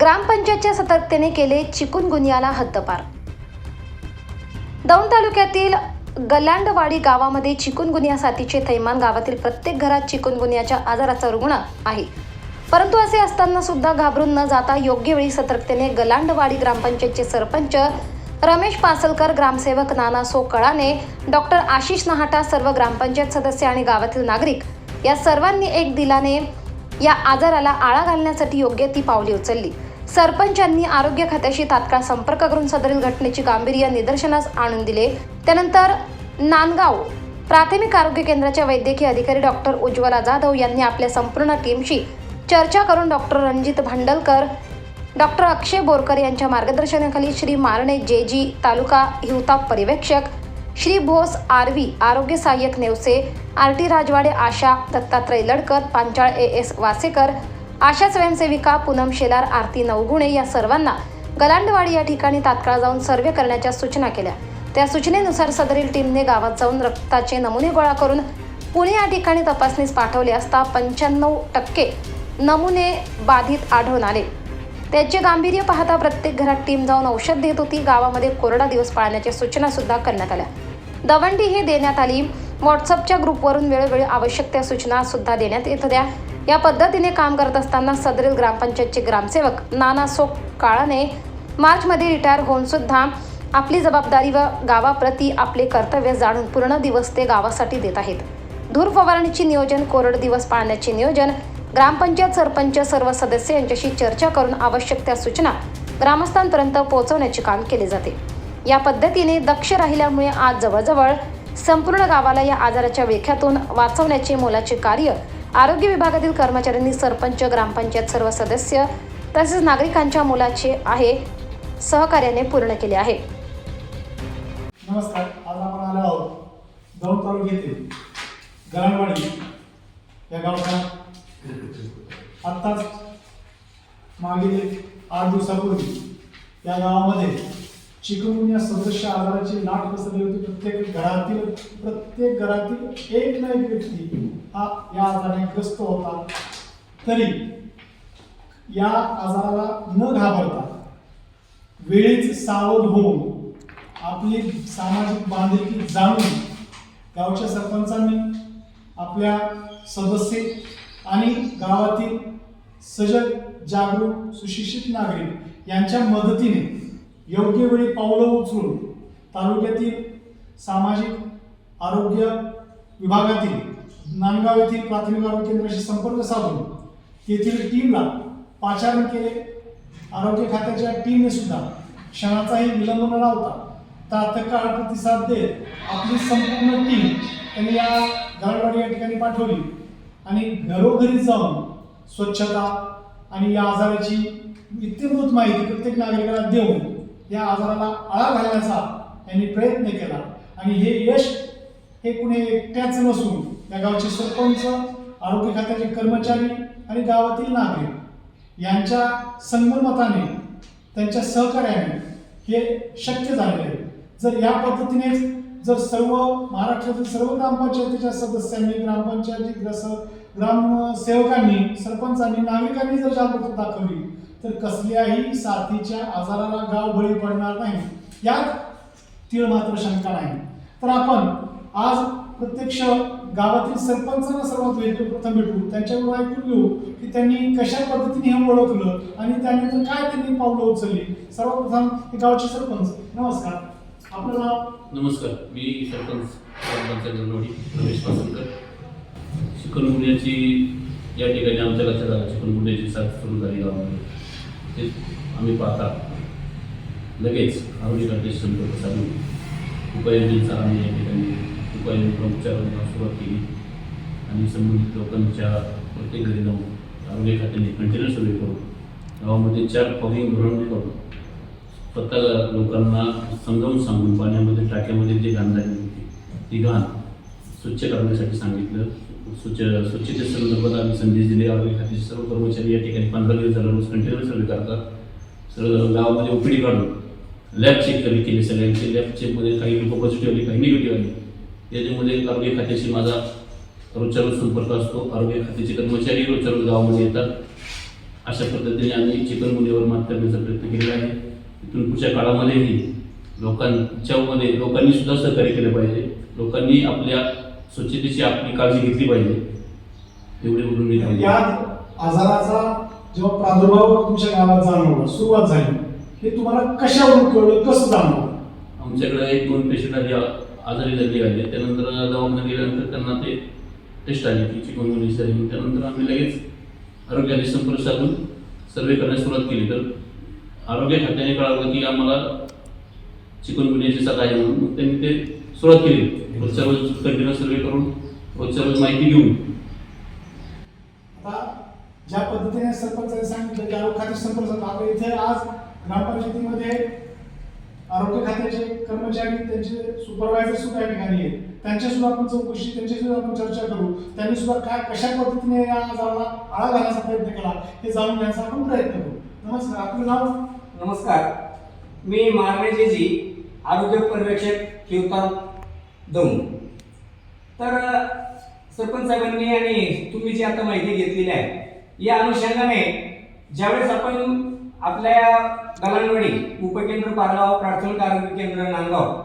ग्रामपंचायतच्या सतर्कतेने केले चिकुनगुनियाला हद्दपार. दौंड तालुक्यातील गलांडवाडी गावामध्ये चिकुनगुनिया साथीचे थैमान गावातील प्रत्येक घरात चिकुनगुनियाच्या आजाराचा रुग्ण आहे. परंतु असे असताना सुद्धा घाबरून न जाता योग्य वेळी सतर्कतेने गलांडवाडी ग्रामपंचायतचे सरपंच रमेश पासलकर ग्रामसेवक नाना सोकळाने डॉक्टर आशिष नहाटा सर्व ग्रामपंचायत सदस्य आणि गावातील नागरिक या सर्वांनी एक दिलाने या आजाराला आळा घालण्यासाठी योग्य ती पावले उचलली. सरपंचांनी आरोग्य खात्याशी तात्काळ संपर्क करून सदरील घटनेची गांभीर्य निदर्शनास आणून दिले. त्यानंतर नांदगाव प्राथमिक आरोग्य केंद्राच्या वैद्यकीय अधिकारी डॉक्टर उज्ज्वला जाधव यांनी आपल्या संपूर्ण टीमशी चर्चा करून डॉक्टर रणजित भांडलकर डॉक्टर अक्षय बोरकर यांच्या मार्गदर्शनाखाली श्री मारणे जे जी तालुका हिवताप पर्यवेक्षक श्री भोस आरवी आरोग्य सहाय्यक Navase R T Rajwade Asha Dattatray Ladkar Panchal A S Vasekar Asha स्वयंसेविका Poonam Shelar Aarti Navgune या सर्वांना गलांडवाडी या ठिकाणी तात्काळ जाऊन सर्वे करण्याच्या सूचना केल्या. त्या सूचनेनुसार सदरील टीमने गावात जाऊन रक्ताचे नमुने गोळा करून पुणे या ठिकाणी तपासणीस पाठवले असता पंच्याण्णव टक्के नमुने बाधित आढळून आले. त्याचे गांभीर्य पाहता प्रत्येक घरात टीम जाऊन औषध देत होती. गावामध्ये कोरडा दिवस पाळण्याच्या सूचना सुद्धा करण्यात आल्या. दवंडी हे देण्यात आली. व्हॉट्सअपच्या ग्रुपवरून वेळोवेळी आवश्यक त्या सूचना सुद्धा देण्यात येत होत्या. या पद्धतीने काम करत असताना सदरील ग्रामपंचायतचे ग्रामसेवक नाना सो काळाने मार्चमध्ये रिटायर होऊन सुद्धा आपली जबाबदारी व गावाप्रती आपले कर्तव्य जाणून पूर्ण दिवस ते गावासाठी देत आहेत. धूर फवारणीचे नियोजन कोरड दिवस पाळण्याचे नियोजन ग्रामपंचायत सरपंच सर्व सदस्य यांच्याशी चर्चा करून आवश्यक त्या सूचना ग्रामस्थांपर्यंत पोहोचवण्याचे काम केले जाते. या पद्धतीने दक्ष राहिल्यामुळे आज जवळजवळ संपूर्ण गावाला या आजाराच्या वेख्यातून वाचवण्याचे मोलाचे कार्य आरोग्य विभागातील कर्मचाऱ्यांनी सरपंच ग्रामपंचायत सर्व सदस्य तसेच नागरिकांच्या मुलाचे आहे सहकार्याने पूर्ण केले आहे. नमस्कार आज आपण आलो आहोत दौंड तालुक्यातील गरणवाडी या गावचा आत्ताच मागील एक आठ दिवसापूर्वी या गावामध्ये चिकनगुनिया सदस्य आजाराची लाट पसरली होती. प्रत्येक घरातील प्रत्येक घरातील एक ना एक व्यक्ती हा या आजाराने ग्रस्त होता. तरी या आजाराला न घाबरता वेळीच सावध होऊन आपली सामाजिक बांधिलकी जाणून गावच्या सरपंचांनी आपल्या सदस्य आणि गावातील सजग जागरूक सुशिक्षित नागरिक यांच्या मदतीने योग्य वेळी पावलं उचलून तालुक्यातील सामाजिक आरोग्य विभागातील नांदगाव येथील प्राथमिक आरोग्य केंद्राशी संपर्क साधून तेथील टीमला पाचारण केले. आरोग्य खात्याच्या टीमने सुद्धा क्षणाचाही विलंब न लावता तात्काळ प्रतिसाद देत आपली संपूर्ण टीम त्यांनी या घरवाडी या ठिकाणी पाठवली. आणि घरोघरी जाऊन स्वच्छता आणि या आजाराची इत्यभूत माहिती प्रत्येक नागरिकाला देऊन या आजाराला आळा घालण्याचा यांनी प्रयत्न केला. आणि हे यश हे कुणी एकट्याच नसून या गावचे सरपंच आरोग्य खात्याचे कर्मचारी आणि गावातील नागरिक यांच्या संगमताने त्यांच्या सहकार्याने हे शक्य झाले आहे. जर या पद्धतीनेच जर सर्व महाराष्ट्रातील सर्व ग्रामपंचायतीच्या सदस्यांनी ग्रामपंचायती जसं ग्रामसेवकांनी सरपंचांनी नागरिकांनी जर जागरूकता दाखवली तर कसल्याही साथीच्या आजाराला गाव बळी पडणार नाही. यात तीळ मात्र शंका नाही. तर आपण आज प्रत्यक्ष गावातील सरपंचांना सर्वात भेटू प्रथम भेटू. त्यांच्याकडून ऐकून घेऊ की त्यांनी कशा पद्धतीने हे ओळखलं आणि त्यानंतर काय त्यांनी पावलं उचलली. सर्वप्रथम हे गावचे सरपंच. नमस्कार. आपलं नाव? नमस्कार मी सरपंच सरपंच जनवडी रमेश पासलकर चिकनगुन्ह्याची या ठिकाणी आमच्या लक्षात आला चिकनगुन्ह्याची साथ सुरू झाली गावामध्ये. ते आम्ही पाहता. लगेच आरोग्य खात्याशी संपर्क साधून उपाययोजनेचा आम्ही या ठिकाणी उपाययोजना उपचारांना सुरुवात केली. आणि संबंधित लोकांच्या प्रत्येक घरी जाऊन आरोग्य खात्याने कंटेनर सर्वे करून गावामध्ये चार फॉगिंग धोरण करून स्वतः लोकांना समजावून सांगून पाण्यामध्ये टाक्यामध्ये जे घाण झाली होती ती घाण स्वच्छ करण्यासाठी सांगितलं. स्वच्छ स्वच्छते संदर्भात आम्ही संदेश दिले. आरोग्य खात्याचे सर्व कर्मचारी या ठिकाणी पंधरा दिवस झाला रोज कंटिन्यू सर्वे करतात. सर्व गावामध्ये ओपीडी काढून लॅब चेक कमी केली सगळ्यांचे. लॅब चेकमध्ये काही लोक पॉझिटिव्ह आले काही निगेटिव्ह आले. त्याच्यामध्ये आरोग्य खात्याशी माझा रोजच्या रोज संपर्क असतो. आरोग्य खात्याचे कर्मचारी रोजच्या रोज गावामध्ये येतात. अशा पद्धतीने आम्ही चिकनगुन्ह्यावर मात करण्याचा प्रयत्न केलेला आहे. इथून पुढच्या काळामध्येही लोकांच्यामध्ये लोकांनी सुद्धा सहकार्य केलं पाहिजे. लोकांनी आपल्या स्वच्छतेची आपली काळजी घेतली पाहिजे. एवढे बोलून मी. या आजाराचा जेव्हा प्रादुर्भाव तुमच्या गावात जाणवला सुरुवात झाली हे तुम्हाला कशावरून कळलं कसं जाणवलं? आमच्याकडे एक दोन पेशंट आधी आजारी झाले. आले त्यानंतर दवाखान्यात गेल्यानंतर त्यांना ते टेस्ट आली की चिकनगुन्हा झाली त्यानंतर आम्ही लगेच आरोग्याने संपर्क साधून सर्वे करण्यास सुरुवात केली. तर आरोग्य खात्याने कळवलं की आम्हाला चिकनगुन्ह्याची साथ आहे म्हणून मग त्यांनी ते सुरुवात केली. रोजच्या रोज कंटिन्युअस सर्वे करून रोजच्या रोज माहिती घेऊन. आता ज्या पद्धतीने सरपंचांनी सांगितलं की आरोग्य खाते सरपंच आता इथे आज ग्रामपंचायतीमध्ये आरोग्य खात्याचे कर्मचारी त्यांचे सुपरवायझर सुद्धा या ठिकाणी आहेत. त्यांच्या सुद्धा आपण चौकशी त्यांची सुद्धा आपण चर्चा करू. त्यांनी सुद्धा काय कशा पद्धतीने या आजाराला आळा घालण्याचा प्रयत्न केला हे जाणून घेण्याचा आपण प्रयत्न करू. नमस्कार आपलं नाव? नमस्कार. मी मारण्याचे आरोग्य पर्यवेक्षक किवतान दौंड. तर सरपंच साहेबांनी आणि तुम्ही जी आता माहिती घेतलेली आहे या अनुषंगाने ज्यावेळेस आपण आपल्या गलांवाडी उपकेंद्र पारगाव प्राथमिक आरोग्य केंद्र नांदगाव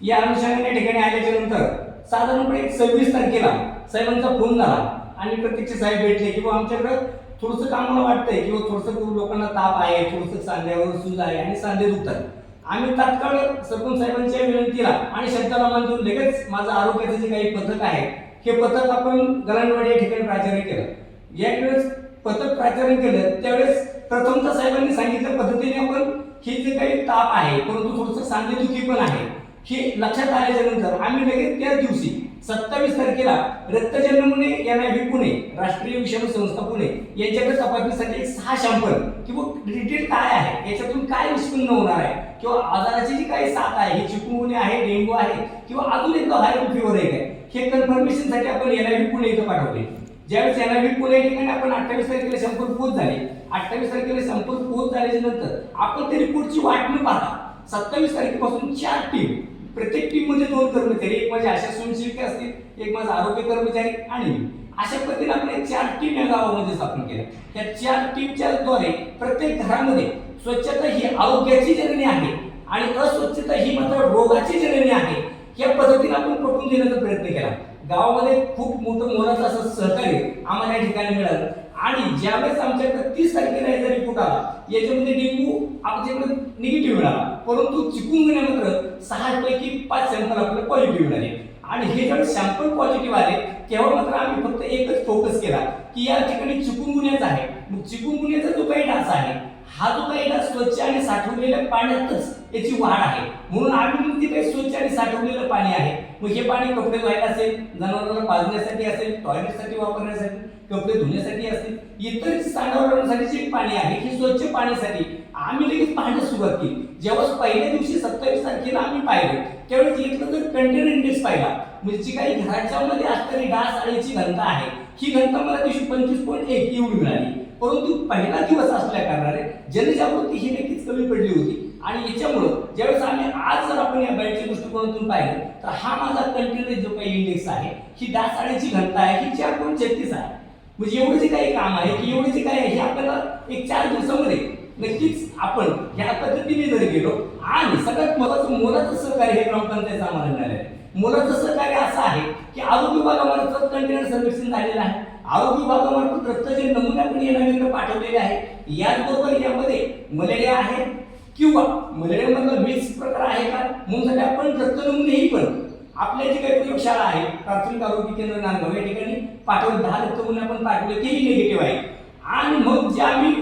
या अनुषंगाने या ठिकाणी आल्याच्यानंतर साधारणपणे एक सव्वीस तारखेला साहेबांचा फोन झाला आणि प्रत्यक्ष साहेब भेटले किंवा आमच्याकडं थोडंसं कामाला वाटतंय किंवा थोडंसं लोकांना ताप आहे थोडंसं सांध्यावर सूज आहे आणि सांधे दुखतात. आम्ही तात्काळ सरपंच साहेबांच्या विनंतीला आणि शब्दाला देऊन लगेच माझं आरोग्याचं जे काही पथक आहे हे पथक आपण गलांडवाडी या ठिकाणी प्राचार्य केलं. यावेळेस पथक प्राचार्य केलं त्यावेळेस प्रथमतः साहेबांनी सांगितल्या पद्धतीने आपण हे जे काही ताप आहे परंतु थोडंसं सांधेदुखी पण आहे हे लक्षात आल्याच्यानंतर आम्ही लगेच त्याच दिवशी सत्तावीस तारखेला रक्तजन्य पुणे एनआयव्ही पुणे राष्ट्रीय विषाणू संस्था पुणे यांच्याकडे तपासणीसाठी एक सहा शॅम्पल किंवा डिटेल काय आहे? याच्यातून काय निष्पन्न होणार आहे? किंवा आजाराची जी काही साथ आहे ही चिकून आहे डेंगू आहे किंवा अजून एकदा व्हायरल फिवर आहे हे कन्फर्मेशनसाठी आपण एनआयव्ही पुणे इथं पाठवले. ज्यावेळेस एनआयव्ही पुणे ठिकाणी आपण अठ्ठावीस तारखेला संपर्क पोच झाले. अठ्ठावीस तारखेला संपर्क पोच झाल्याच्यानंतर आपण ते रिपोर्टची वाट न पाहता सत्तावीस तारखेपासून चार टीम प्रत्येक टीममध्ये दोन कर्मचारी एक माझे आशा स्वयंसेविका असतील एक माझा आरोग्य कर्मचारी आणि अशा पद्धतीने आपण चार टीम या गावामध्ये स्थापन केल्या. त्या चार टीमच्या द्वारे प्रत्येक घरामध्ये स्वच्छता ही आरोग्याची जननी आहे आणि अस्वच्छता ही मात्र रोगाची जननी आहे या पद्धतीने आपण पटवून देण्याचा प्रयत्न केला. गावामध्ये खूप मोठं मोलाचं असं सहकार्य आम्हाला या ठिकाणी मिळालं. आणि ज्यावेळेस आमच्याकडे तीस तारखेला याचा रिपोर्ट आला याच्यामध्ये डेंगू आमच्याकडे निगेटिव्ह मिळाला. परंतु चिकून मात्र सहा पैकी पाच सॅम्पल आपल्याला पॉझिटिव्ह मिळाले. आणि हे जेव्हा सॅम्पल पॉझिटिव्ह आले तेव्हा मात्र आम्ही फक्त एकच फोकस केला की या ठिकाणी चिकुनगुन्याच आहे. मग चिकुनगुन्याचा जो काही डास आहे हा जो काही डास स्वच्छ आणि साठवलेल्या पाण्यातच याची वाढ आहे. म्हणून आम्ही मग ते काही स्वच्छ आणि साठवलेलं पाणी आहे. मग हे पाणी कपडे धुवायला असेल जनावरांना पाजण्यासाठी असेल टॉयलेटसाठी वापरण्यासाठी कपडे धुण्यासाठी असतील इतर जनावरांसाठी जे पाणी आहे हे स्वच्छ पाण्यासाठी. आम्ही लगेच पाहण्यास सुरुवात केली. जेव्हा पहिल्या दिवशी सत्तावीस तारखेला आम्ही पाहिले त्यावेळेस इथलं जर कंटेनर इंडेक्स पाहिला. म्हणजे जी काही घराच्या मध्ये असणारी डास आळीची घनता आहे ही घनता मला दिवशी पंचवीस पॉईंट एक एवढी मिळाली. परंतु पहिला दिवस असल्या कारणाने जनजागृती ही नक्कीच कमी पडली होती. आणि याच्यामुळं ज्यावेळेस आम्ही आज जर आपण या बाईटच्या दृष्टिकोनातून पाहिलं तर हा माझा कंटेनर जो काही इंडेक्स आहे ही डास आळीची घनता आहे ही चार पॉईंट छत्तीस आहे. म्हणजे एवढं जे काही काम आहे की एवढं जे काही आहे हे आपल्याला एक चार दिवसामध्ये नक्कीच आपण ह्या पद्धतीने जर गेलो आणि सगळ्यात महत्वाचं मोलाचं सहकार्य हे ग्रामपंचायत आम्हाला मिळालं आहे मोलाचं सहकार्य असं आहे की आरोग्य विभागामार्फत कंटेनर सर्वेक्षण झालेलं आहे. आरोग्य विभागामार्फत रक्ताचे नमुने आपण येणारे पाठवलेले आहे. याचबरोबर यामध्ये मलेरिया आहे किंवा मलेरियामधला मिक्स प्रकार आहे का? म्हणून साठी आपण रक्त नमुनेही पण आपल्या जी काही प्रयोगशाळा आहे प्राथमिक आरोग्य केंद्र नांदगाव या ठिकाणी पाठवले दहा रक्त आपण पाठवले तेही निगेटिव्ह आहे. आणि मग जे आम्ही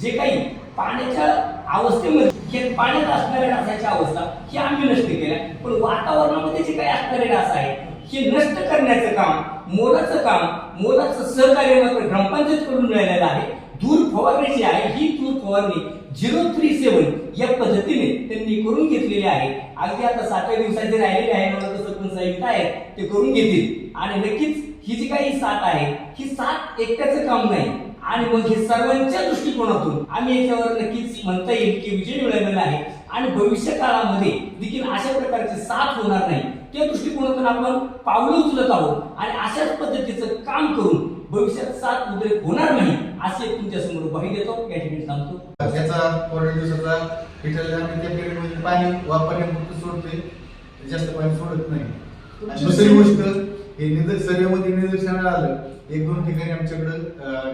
जे काही पाण्याच्या अवस्थेमध्ये हे पाण्यात असणाऱ्या डासाच्या अवस्था ही आम्ही नष्ट केल्या. पण वातावरणामध्ये जे काही असणारे डास आहे हे नष्ट करण्याचं काम मोलाचं काम मोलाचं सहकार्य मात्र ग्रामपंचायत मिळालेलं आहे. धूर फवारणी जी आहे ही धूर फवारणी झिरो थ्री सेवन या पद्धतीने त्यांनी करून घेतलेली आहे. अगदी आता सातव्या दिवसाचे राहिलेले आहे मला तसं पण साहेब काय आहे, ते करून घेतील. आणि नक्कीच ही जी काही साथ आहे ही साथ एकट्याचं काम नाही. आणि मग हे सर्वांच्या दृष्टिकोनातून आम्ही याच्यावर नक्कीच म्हणता येईल की विजय मिळवलेला आहे. आणि भविष्य काळामध्ये देखील अशा प्रकारची साथ होणार नाही. त्या दृष्टिकोनातून आपण पावलं उचलत आहोत आणि अशाच पद्धतीचं काम करून भविष्यात साथ उद्रेक होणार नाही असे तुमच्यासमोर ग्वाही देतो. या ठिकाणी सांगतो त्याचा कोरड्या दिवसाचा पिरियडमध्ये पाणी वापरण्यापुरतं सोडतोय. जास्त पाणी सोडत नाही. दुसरी गोष्ट हे निदर सर्वेमध्ये निदर्शनाला आलं. एक दोन ठिकाणी आमच्याकडं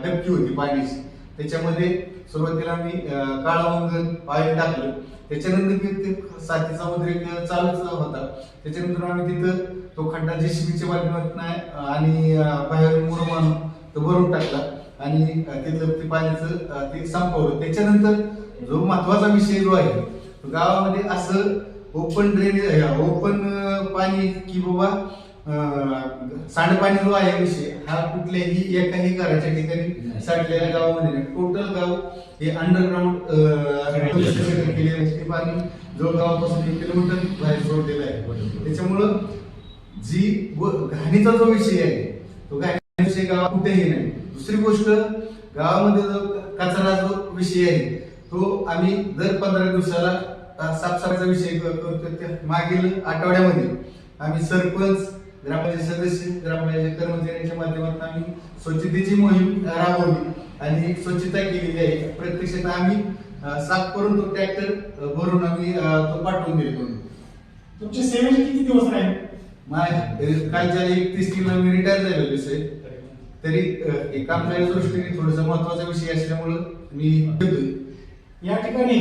डबकी होती पाण्याची त्याच्यामध्ये सुरुवातीला आम्ही काळा मंगल पाणी टाकलं. त्याच्यानंतर ते- ते साथीचा उद्रेक चालूच होता. त्याच्यानंतर आम्ही तिथं तो खड्डा जेसीबीच्या माध्यमातून आणि बाहेर मुरम तो भरून टाकला. आणि तिथलं ते पाण्याचं ते संपवलं. त्याच्यानंतर जो महत्त्वाचा विषय जो आहे गावामध्ये असं ओपन ड्रेनेज ओपन पाणी की बाबा सांडपाणी जो आहे विषय हा कुठल्याही एकाही घराच्या ठिकाणी साठलेल्या गावामध्ये नाही. टोटल गाव हे अंडरग्राऊंड केलेलं पाणी जो गावापासून एक किलोमीटर बाहेर सोडलेला आहे. त्याच्यामुळं जी घाणीचा जो विषय आहे तो घाणी विषय गावात कुठेही नाही. दुसरी गोष्ट गावामध्ये जो कचरा जो विषय आहे तो आम्ही दर पंधरा दिवसाला अ, साफसफाईचा विषय करतो त्या मागील आठवड्यामध्ये आम्ही सरपंच ग्रामपंचायत सदस्य ग्रामपंचायत कर्मचाऱ्यांच्या माध्यमातून आम्ही स्वच्छतेची मोहीम राबवली आणि स्वच्छता केलेली आहे. प्रत्यक्षात आम्ही साफ करून तो ट्रॅक्टर भरून आम्ही तो पाठवून दिले तुमचे सेवेचे किती दिवस राहील? माझ्या कालच्या एकतीस किलो मी रिटायर झालेलो विषय तरी हे कामगारी दृष्टीने थोडासा महत्त्वाचा विषय असल्यामुळं मी या ठिकाणी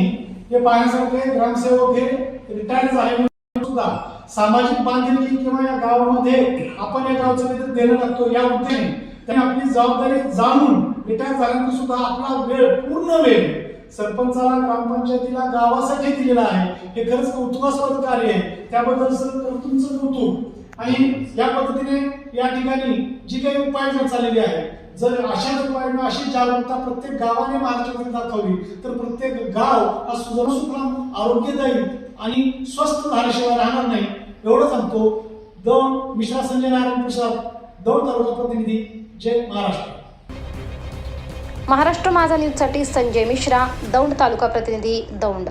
हे पाहण्यासारखे ग्रामसेवक हे रिटायर झाले सुद्धा सामाजिक बांधिलकी किंवा या गावामध्ये आपण या गावचं काहीतरी देणं लागतो या उद्देशाने. त्यांनी आपली जबाबदारी जाणून रिटायर झाल्यानंतर सुद्धा आपला वेळ पूर्ण वेळ सरपंचाला ग्रामपंचायतीला गावासाठी दिलेला आहे. हे खरंच कौतुकास्पद कार्य आहे. त्याबद्दल सर तुमचं कौतुक. आणि या पद्धतीने या ठिकाणी जी काही उपाययोजना चाललेली आहे जर अशाच उपाययोजना अशी जागरूकता प्रत्येक गावाने महाराष्ट्रामध्ये दाखवली तर प्रत्येक गाव हा सुजन सुफलाम आरोग्यदायी आणि स्वस्थ झाल्याशिवाय राहणार नाही. एवढं सांगतो. दौंड मिश्रा संजय नारायण प्रसाद दौंड तालुका प्रतिनिधी जय महाराष्ट्र. महाराष्ट्र माझा न्यूजसाठी संजय मिश्रा दौंड तालुका प्रतिनिधी दौंड.